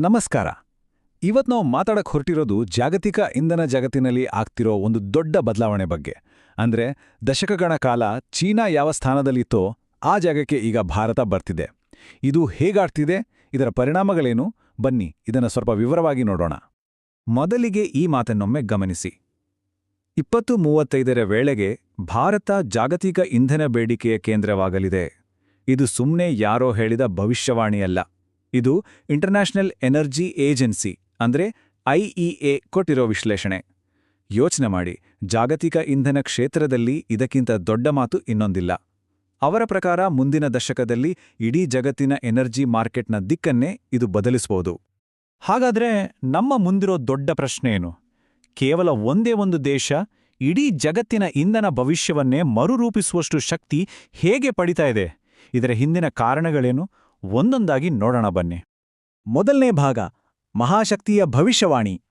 ನಮಸ್ಕಾರ. ಇವತ್ತು ನಾವು ಮಾತಾಡಕ್ಕೆ ಹೊರಟಿರೋದು ಜಾಗತಿಕ ಇಂಧನ ಜಗತ್ತಿನಲ್ಲಿ ಆಗ್ತಿರೋ ಒಂದು ದೊಡ್ಡ ಬದಲಾವಣೆ ಬಗ್ಗೆ. ಅಂದ್ರೆ ದಶಕಗಳ ಕಾಲ ಚೀನಾ ಯಾವ ಸ್ಥಾನದಲ್ಲಿತ್ತೋ ಆ ಜಾಗಕ್ಕೆ ಈಗ ಭಾರತ ಬರ್ತಿದೆ. ಇದು ಹೇಗಾಡ್ತಿದೆ ಇದರ ಪರಿಣಾಮಗಳೇನು? ಬನ್ನಿ, ಇದನ್ನು ಸ್ವಲ್ಪ ವಿವರವಾಗಿ ನೋಡೋಣ. ಮೊದಲಿಗೆ ಈ ಮಾತನ್ನೊಮ್ಮೆ ಗಮನಿಸಿ. ಇಪ್ಪತ್ತು ಮೂವತ್ತೈದರ ವೇಳೆಗೆ ಭಾರತ ಜಾಗತಿಕ ಇಂಧನ ಬೇಡಿಕೆಯ ಕೇಂದ್ರವಾಗಲಿದೆ. ಇದು ಸುಮ್ಮನೆ ಯಾರೋ ಹೇಳಿದ ಭವಿಷ್ಯವಾಣಿಯಲ್ಲ. ಇದು ಇಂಟರ್ನ್ಯಾಷನಲ್ ಎನರ್ಜಿ ಏಜೆನ್ಸಿ ಅಂದ್ರೆ ಐಇಎ ಕೊಟ್ಟಿರೋ ವಿಶ್ಲೇಷಣೆ. ಯೋಚನೆ ಮಾಡಿ, ಜಾಗತಿಕ ಇಂಧನ ಕ್ಷೇತ್ರದಲ್ಲಿ ಇದಕ್ಕಿಂತ ದೊಡ್ಡ ಮಾತು ಇನ್ನೊಂದಿಲ್ಲ. ಅವರ ಪ್ರಕಾರ ಮುಂದಿನ ದಶಕದಲ್ಲಿ ಇಡೀ ಜಗತ್ತಿನ ಎನರ್ಜಿ ಮಾರ್ಕೆಟ್ನ ದಿಕ್ಕನ್ನೇ ಇದು ಬದಲಿಸಬಹುದು ಹಾಗಾದ್ರೆ ನಮ್ಮ ಮುಂದಿರೋ ದೊಡ್ಡ ಪ್ರಶ್ನೆಯೇನು ಕೇವಲ ಒಂದೇ ಒಂದು ದೇಶ ಇಡೀ ಜಗತ್ತಿನ ಇಂಧನ ಭವಿಷ್ಯವನ್ನೇ ಮರುರೂಪಿಸುವಷ್ಟು ಶಕ್ತಿ ಹೇಗೆ ಪಡಿತಾ ಇದೆ? ಇದರ ಹಿಂದಿನ ಕಾರಣಗಳೇನು? ಒಂದೊಂದಾಗಿ ನೋಡೋಣ ಬನ್ನಿ. ಮೊದಲನೇ ಭಾಗ, ಮಹಾಶಕ್ತಿಯ ಭವಿಷ್ಯವಾಣಿ.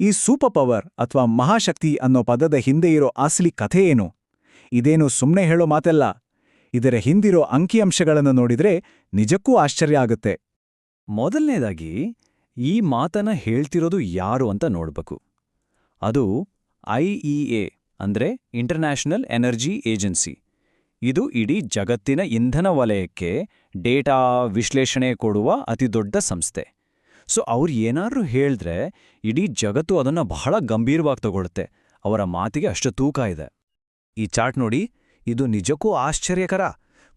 ಈ ಸೂಪರ್ ಪವರ್ ಅಥವಾ ಮಹಾಶಕ್ತಿ ಅನ್ನೋ ಪದದ ಹಿಂದೆ ಇರೋ ಅಸಲಿ ಕಥೆ ಏನು? ಇದೇನು ಸುಮ್ಮನೆ ಹೇಳೋ ಮಾತಲ್ಲ. ಇದರ ಹಿಂದಿರೋ ಅಂಕಿಅಂಶಗಳನ್ನು ನೋಡಿದ್ರೆ ನಿಜಕ್ಕೂ ಆಶ್ಚರ್ಯ ಆಗುತ್ತೆ. ಮೊದಲನೇದಾಗಿ, ಈ ಮಾತನ್ನ ಹೇಳ್ತಿರೋದು ಯಾರು ಅಂತ ನೋಡ್ಬೇಕು. ಅದು ಐಇಎ ಅಂದ್ರೆ ಇಂಟರ್ನ್ಯಾಷನಲ್ ಎನರ್ಜಿ ಏಜೆನ್ಸಿ ಇದು ಇಡೀ ಜಗತ್ತಿನ ಇಂಧನ ವಲಯಕ್ಕೆ ಡೇಟಾ ವಿಶ್ಲೇಷಣೆ ಕೊಡುವ ಅತಿದೊಡ್ಡ ಸಂಸ್ಥೆ. ಸೊ ಅವ್ರು ಏನಾದ್ರೂ ಹೇಳಿದ್ರೆ ಇಡೀ ಜಗತ್ತು ಅದನ್ನ ಬಹಳ ಗಂಭೀರವಾಗಿ ತಗೊಳುತ್ತೆ ಅವರ ಮಾತಿಗೆ ಅಷ್ಟು ತೂಕ ಇದೆ. ಈ ಚಾರ್ಟ್ ನೋಡಿ, ಇದು ನಿಜಕ್ಕೂ ಆಶ್ಚರ್ಯಕರ.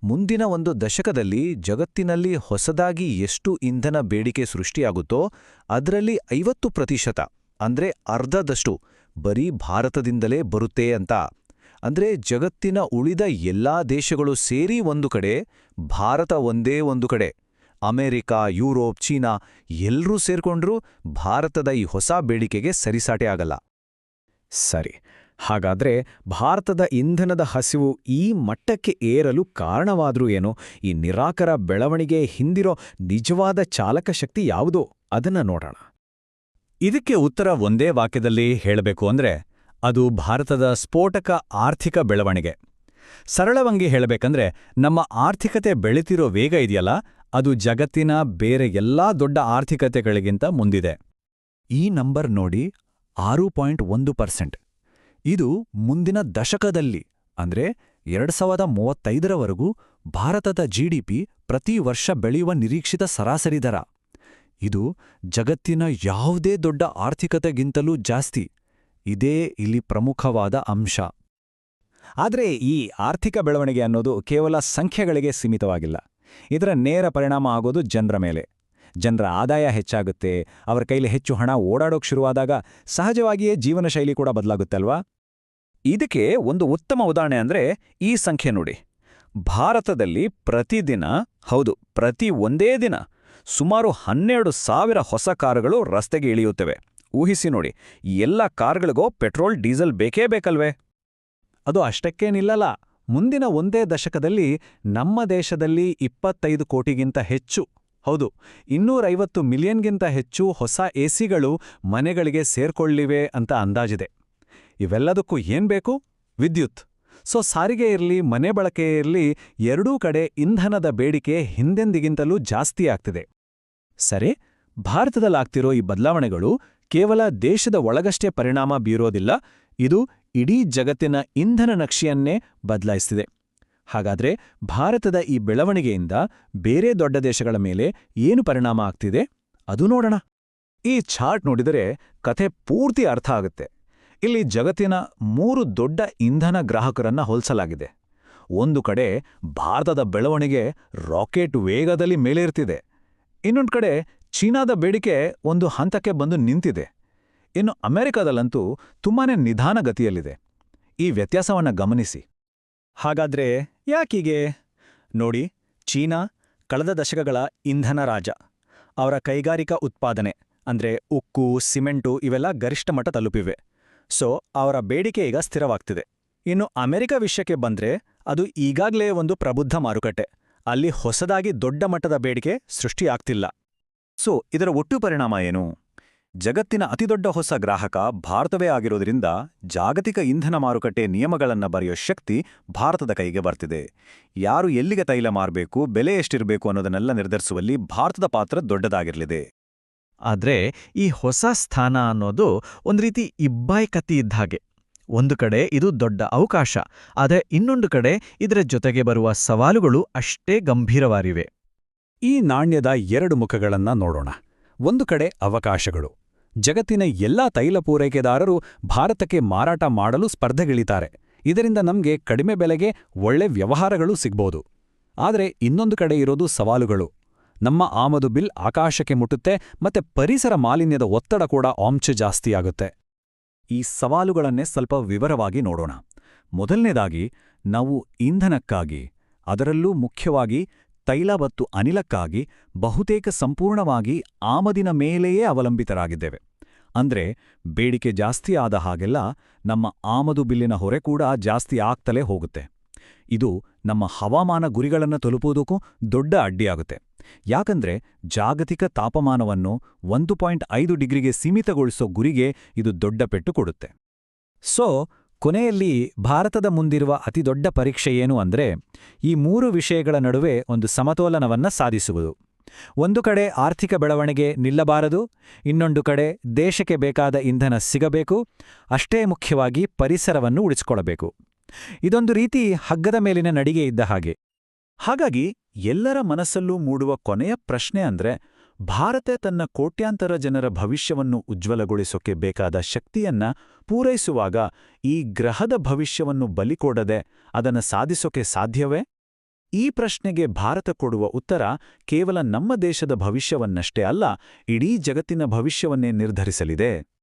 ಮುಂದಿನ ಒಂದು ದಶಕದಲ್ಲಿ ಜಗತ್ತಿನಲ್ಲಿ ಹೊಸದಾಗಿ ಎಷ್ಟು ಇಂಧನ ಬೇಡಿಕೆ ಸೃಷ್ಟಿಯಾಗುತ್ತೋ ಅದರಲ್ಲಿ ಐವತ್ತು ಪ್ರತಿಶತ, ಅಂದ್ರೆ ಅರ್ಧದಷ್ಟು, ಬರೀ ಭಾರತದಿಂದಲೇ ಬರುತ್ತೆ ಅಂತ. ಅಂದ್ರೆ ಜಗತ್ತಿನ ಉಳಿದ ಎಲ್ಲಾ ದೇಶಗಳು ಸೇರಿ ಒಂದು ಕಡೆ, ಭಾರತ ಒಂದೇ ಒಂದು ಕಡೆ. ಅಮೆರಿಕ, ಯುರೋಪ್, ಚೀನಾ ಎಲ್ಲರೂ ಸೇರ್ಕೊಂಡ್ರೂ ಭಾರತದ ಈ ಹೊಸ ಬೇಡಿಕೆಗೆ ಸರಿಸಾಟೆ ಆಗಲ್ಲ. ಸರಿ, ಹಾಗಾದ್ರೆ ಭಾರತದ ಇಂಧನದ ಹಸಿವು ಈ ಮಟ್ಟಕ್ಕೆ ಏರಲು ಕಾರಣವಾದ್ರೂ ಏನೋ? ಈ ನಿರಾಕರ ಬೆಳವಣಿಗೆ ಹಿಂದಿರೋ ನಿಜವಾದ ಚಾಲಕ ಶಕ್ತಿ ಯಾವುದೋ? ಅದನ್ನ ನೋಡೋಣ. ಇದಕ್ಕೆ ಉತ್ತರ ಒಂದೇ ವಾಕ್ಯದಲ್ಲಿ ಹೇಳಬೇಕು ಅಂದ್ರೆ ಅದು ಭಾರತದ ಸ್ಫೋಟಕ ಆರ್ಥಿಕ ಬೆಳವಣಿಗೆ. ಸರಳವಂಗಿ ಹೇಳಬೇಕಂದ್ರೆ, ನಮ್ಮ ಆರ್ಥಿಕತೆ ಬೆಳೆತಿರೋ ವೇಗ ಇದೆಯಲ್ಲ, ಅದು ಜಗತ್ತಿನ ಬೇರೆ ಎಲ್ಲಾ ದೊಡ್ಡ ಆರ್ಥಿಕತೆಗಳಿಗಿಂತ ಮುಂದಿದೆ. ಈ ನಂಬರ್ ನೋಡಿ ಆರು ಪಾಯಿಂಟ್ ಒಂದು ಪರ್ಸೆಂಟ್. ಇದು ಮುಂದಿನ ದಶಕದಲ್ಲಿ, ಅಂದ್ರೆ ಎರಡು ಸಾವಿರದ ಮೂವತ್ತೈದರವರೆಗೂ ಭಾರತದ ಜಿಡಿಪಿ ಪ್ರತಿ ವರ್ಷ ಬೆಳೆಯುವ ನಿರೀಕ್ಷಿತ ಸರಾಸರಿ ದರ. ಇದು ಜಗತ್ತಿನ ಯಾವುದೇ ದೊಡ್ಡ ಆರ್ಥಿಕತೆಗಿಂತಲೂ ಜಾಸ್ತಿ. ಇದೇ ಇಲ್ಲಿ ಪ್ರಮುಖವಾದ ಅಂಶ. ಆದರೆ ಈ ಆರ್ಥಿಕ ಬೆಳವಣಿಗೆ ಅನ್ನೋದು ಕೇವಲ ಸಂಖ್ಯೆಗಳಿಗೆ ಸೀಮಿತವಾಗಿಲ್ಲ. ಇದರ ನೇರ ಪರಿಣಾಮ ಆಗೋದು ಜನರ ಮೇಲೆ. ಜನರ ಆದಾಯ ಹೆಚ್ಚಾಗುತ್ತೆ, ಅವರ ಕೈಲಿ ಹೆಚ್ಚು ಹಣ ಓಡಾಡೋಕ್ ಶುರುವಾದಾಗ ಸಹಜವಾಗಿಯೇ ಜೀವನ ಶೈಲಿ ಕೂಡ ಬದಲಾಗುತ್ತಲ್ವಾ? ಇದಕ್ಕೆ ಒಂದು ಉತ್ತಮ ಉದಾಹರಣೆ ಅಂದ್ರೆ ಈ ಸಂಖ್ಯೆ ನೋಡಿ. ಭಾರತದಲ್ಲಿ ಪ್ರತಿದಿನ, ಹೌದು, ಪ್ರತಿ ಒಂದೇ ದಿನ ಸುಮಾರು ಹನ್ನೆರಡು ಸಾವಿರ ಹೊಸ ಕಾರುಗಳು ರಸ್ತೆಗೆ ಇಳಿಯುತ್ತವೆ. ಊಹಿಸಿ ನೋಡಿ ಎಲ್ಲ ಕಾರ್ಗಳಿಗೋ ಪೆಟ್ರೋಲ್, ಡೀಸೆಲ್ ಬೇಕೇ ಬೇಕಲ್ವೇ? ಅದು ಅಷ್ಟಕ್ಕೇನಿಲ್ಲಲ್ಲ. ಮುಂದಿನ ಒಂದೇ ದಶಕದಲ್ಲಿ ನಮ್ಮ ದೇಶದಲ್ಲಿ ಇಪ್ಪತ್ತೈದು ಕೋಟಿಗಿಂತ ಹೆಚ್ಚು, ಹೌದು, ಇನ್ನೂರೈವತ್ತು ಮಿಲಿಯನ್ಗಿಂತ ಹೆಚ್ಚು ಹೊಸ ಎಸಿಗಳು ಮನೆಗಳಿಗೆ ಸೇರ್ಕೊಳ್ಳಿವೆ ಅಂತ ಅಂದಾಜಿದೆ. ಇವೆಲ್ಲದಕ್ಕೂ ಏನ್ ಬೇಕು? ವಿದ್ಯುತ್. ಸೊ ಸಾರಿಗೆ ಇರಲಿ, ಮನೆ ಬಳಕೆ ಇರಲಿ, ಎರಡೂ ಕಡೆ ಇಂಧನದ ಬೇಡಿಕೆ ಹಿಂದೆಂದಿಗಿಂತಲೂ ಜಾಸ್ತಿ ಆಗ್ತಿದೆ. ಸರಿ, ಭಾರತದಲ್ಲಾಗ್ತಿರೋ ಈ ಬದಲಾವಣೆಗಳು ಕೇವಲ ದೇಶದ ಒಳಗಷ್ಟೇ ಪರಿಣಾಮ ಬೀರೋದಿಲ್ಲ, ಇದು ಇಡೀ ಜಗತ್ತಿನ ಇಂಧನ ನಕ್ಷೆಯನ್ನೇ ಬದಲಾಯಿಸಿದೆ ಹಾಗಾದ್ರೆ ಭಾರತದ ಈ ಬೆಳವಣಿಗೆಯಿಂದ ಬೇರೆ ದೊಡ್ಡ ದೇಶಗಳ ಮೇಲೆ ಏನು ಪರಿಣಾಮ ಆಗ್ತಿದೆ? ಅದು ನೋಡೋಣ. ಈ ಚಾರ್ಟ್ ನೋಡಿದರೆ ಕಥೆ ಪೂರ್ತಿ ಅರ್ಥ ಆಗುತ್ತೆ. ಇಲ್ಲಿ ಜಗತ್ತಿನ ಮೂರು ದೊಡ್ಡ ಇಂಧನ ಗ್ರಾಹಕರನ್ನ ಹೋಲಿಸಲಾಗಿದೆ. ಒಂದು ಕಡೆ ಭಾರತದ ಬೆಳವಣಿಗೆ ರಾಕೆಟ್ ವೇಗದಲ್ಲಿ ಮೇಲೇರ್ತಿದೆ. ಇನ್ನೊಂದು ಕಡೆ ಚೀನಾದ ಬೇಡಿಕೆ ಒಂದು ಹಂತಕ್ಕೆ ಬಂದು ನಿಂತಿದೆ. ಇನ್ನು ಅಮೆರಿಕದಲ್ಲಂತೂ ತುಂಬಾನೇ ನಿಧಾನಗತಿಯಲ್ಲಿದೆ. ಈ ವ್ಯತ್ಯಾಸವನ್ನ ಗಮನಿಸಿ. ಹಾಗಾದ್ರೆ ಯಾಕೀಗೆ? ನೋಡಿ, ಚೀನಾ ಕಳೆದ ದಶಕಗಳ ಇಂಧನ ರಾಜ. ಅವರ ಕೈಗಾರಿಕಾ ಉತ್ಪಾದನೆ, ಅಂದ್ರೆ ಉಕ್ಕು, ಸಿಮೆಂಟು ಇವೆಲ್ಲ ಗರಿಷ್ಠ ಮಟ್ಟ ತಲುಪಿವೆ. ಸೊ, ಅವರ ಬೇಡಿಕೆ ಈಗ ಸ್ಥಿರವಾಗ್ತಿದೆ. ಇನ್ನು ಅಮೆರಿಕ ವಿಷಯಕ್ಕೆ ಬಂದ್ರೆ ಅದು ಈಗಾಗಲೇ ಒಂದು ಪ್ರಬುದ್ಧ ಮಾರುಕಟ್ಟೆ. ಅಲ್ಲಿ ಹೊಸದಾಗಿ ದೊಡ್ಡ ಮಟ್ಟದ ಬೇಡಿಕೆ ಸೃಷ್ಟಿಯಾಗ್ತಿಲ್ಲ. ಸೊ, ಇದರ ಒಟ್ಟು ಪರಿಣಾಮ ಏನು? ಜಗತ್ತಿನ ಅತಿದೊಡ್ಡ ಹೊಸ ಗ್ರಾಹಕ ಭಾರತವೇ ಆಗಿರೋದ್ರಿಂದ ಜಾಗತಿಕ ಇಂಧನ ಮಾರುಕಟ್ಟೆ ನಿಯಮಗಳನ್ನ ಬರೆಯೋ ಶಕ್ತಿ ಭಾರತದ ಕೈಗೆ ಬರ್ತಿದೆ. ಯಾರು ಎಲ್ಲಿಗೆ ತೈಲ ಮಾರಬೇಕು, ಬೆಲೆ ಎಷ್ಟಿರಬೇಕು ಅನ್ನೋದನ್ನೆಲ್ಲ ನಿರ್ಧರಿಸುವಲ್ಲಿ ಭಾರತದ ಪಾತ್ರ ದೊಡ್ಡದಾಗಿರಲಿದೆ. ಆದ್ರೆ, ಈ ಹೊಸ ಸ್ಥಾನ ಅನ್ನೋದು ಒಂದು ರೀತಿ ಇಬ್ಬಾಯಿ ಇದ್ದ ಹಾಗೆ. ಒಂದು ಕಡೆ ಇದು ದೊಡ್ಡ ಅವಕಾಶ, ಆದರೆ ಇನ್ನೊಂದು ಕಡೆ ಇದರ ಜೊತೆಗೆ ಬರುವ ಸವಾಲುಗಳು ಅಷ್ಟೇ ಗಂಭೀರವಾರಿವೆ. ಈ ನಾಣ್ಯದ ಎರಡು ಮುಖಗಳನ್ನ ನೋಡೋಣ. ಒಂದು ಕಡೆ ಅವಕಾಶಗಳು. ಜಗತ್ತಿನ ಎಲ್ಲಾ ತೈಲ ಪೂರೈಕೆದಾರರು ಭಾರತಕ್ಕೆ ಮಾರಾಟ ಮಾಡಲು ಸ್ಪರ್ಧೆಗಿಳಿತಾರೆ. ಇದರಿಂದ ನಮ್ಗೆ ಕಡಿಮೆ ಬೆಲೆಗೆ ಒಳ್ಳೆ ವ್ಯವಹಾರಗಳು ಸಿಗ್ಬೋದು. ಆದರೆ ಇನ್ನೊಂದು ಕಡೆ ಇರೋದು ಸವಾಲುಗಳು. ನಮ್ಮ ಆಮದು ಬಿಲ್ ಆಕಾಶಕ್ಕೆ ಮುಟ್ಟುತ್ತೆ ಮತ್ತೆ ಪರಿಸರ ಮಾಲಿನ್ಯದ ಒತ್ತಡ ಕೂಡ ಆಂಶ ಜಾಸ್ತಿಯಾಗುತ್ತೆ ಈ ಸವಾಲುಗಳನ್ನೇ ಸ್ವಲ್ಪ ವಿವರವಾಗಿ ನೋಡೋಣ. ಮೊದಲನೇದಾಗಿ, ನಾವು ಇಂಧನಕ್ಕಾಗಿ, ಅದರಲ್ಲೂ ಮುಖ್ಯವಾಗಿ ತೈಲ ಮತ್ತು ಅನಿಲಕ್ಕಾಗಿ ಬಹುತೇಕ ಸಂಪೂರ್ಣವಾಗಿ ಆಮದಿನ ಮೇಲೆಯೇ ಅವಲಂಬಿತರಾಗಿದ್ದೇವೆ. ಅಂದ್ರೆ ಬೇಡಿಕೆ ಜಾಸ್ತಿ ಆದ ಹಾಗೆಲ್ಲ ನಮ್ಮ ಆಮದು ಬಿಲ್ಲಿನ ಹೊರೆ ಕೂಡ ಜಾಸ್ತಿ ಆಗ್ತಲೇ ಹೋಗುತ್ತೆ. ಇದು ನಮ್ಮ ಹವಾಮಾನ ಗುರಿಗಳನ್ನು ತಲುಪುವುದಕ್ಕೂ ದೊಡ್ಡ ಅಡ್ಡಿಯಾಗುತ್ತೆ. ಯಾಕಂದ್ರೆ ಜಾಗತಿಕ ತಾಪಮಾನವನ್ನು ಒಂದು ಪಾಯಿಂಟ್ ಐದು ಡಿಗ್ರಿಗೆ ಸೀಮಿತಗೊಳಿಸೋ ಗುರಿಗೆ ಇದು ದೊಡ್ಡ ಪೆಟ್ಟು ಕೊಡುತ್ತೆ. ಸೊ ಕೊನೆಯಲ್ಲಿ ಭಾರತದ ಮುಂದಿರುವ ಅತಿದೊಡ್ಡ ಪರೀಕ್ಷೆ ಏನು ಅಂದ್ರೆ ಈ ಮೂರು ವಿಷಯಗಳ ನಡುವೆ ಒಂದು ಸಮತೋಲನವನ್ನ ಸಾಧಿಸುವುದು. ಒಂದು ಕಡೆ ಆರ್ಥಿಕ ಬೆಳವಣಿಗೆ ನಿಲ್ಲಬಾರದು, ಇನ್ನೊಂದು ಕಡೆ ದೇಶಕ್ಕೆ ಬೇಕಾದ ಇಂಧನ ಸಿಗಬೇಕು, ಅಷ್ಟೇ ಮುಖ್ಯವಾಗಿ ಪರಿಸರವನ್ನು ಉಳಿಸಿಕೊಳ್ಳಬೇಕು. ಇದೊಂದು ರೀತಿ ಹಗ್ಗದ ಮೇಲಿನ ನಡಿಗೆ ಇದ್ದ ಹಾಗೆ. ಹಾಗಾಗಿ ಎಲ್ಲರ ಮನಸ್ಸಲ್ಲೂ ಮೂಡುವ ಕೊನೆಯ ಪ್ರಶ್ನೆ ಅಂದ್ರೆ ಭಾರತ ತನ್ನ ಕೋಟ್ಯಾಂತರ ಜನರ ಭವಿಷ್ಯವನ್ನು ಉಜ್ವಲಗೊಳಿಸೋಕೆ ಬೇಕಾದ ಶಕ್ತಿಯನ್ನ ಪೂರೈಸುವಾಗ ಈ ಗ್ರಹದ ಭವಿಷ್ಯವನ್ನು ಬಲಿಕೊಡದೆ ಅದನ್ನು ಸಾಧಿಸೋಕೆ ಸಾಧ್ಯವೇ? ಈ ಪ್ರಶ್ನೆಗೆ ಭಾರತ ಕೊಡುವ ಉತ್ತರ ಕೇವಲ ನಮ್ಮ ದೇಶದ ಭವಿಷ್ಯವನ್ನಷ್ಟೇ ಅಲ್ಲ, ಇಡೀ ಜಗತ್ತಿನ ಭವಿಷ್ಯವನ್ನೇ ನಿರ್ಧರಿಸಲಿದೆ.